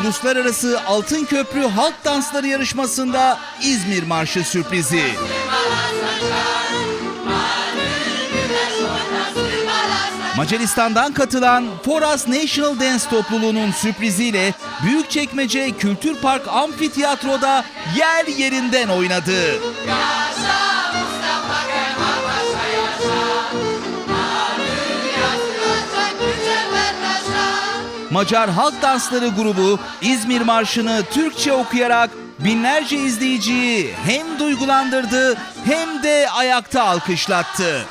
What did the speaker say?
Uluslararası Altın Köprü Halk Dansları yarışmasında İzmir Marşı sürprizi. Macaristan'dan katılan Foras National Dance topluluğunun sürpriziyle Büyükçekmece Kültür Park Amfiteyatro'da yer yerinden oynadı. Macar Halk Dansları grubu İzmir Marşı'nı Türkçe okuyarak binlerce izleyiciyi hem duygulandırdı hem de ayakta alkışlattı.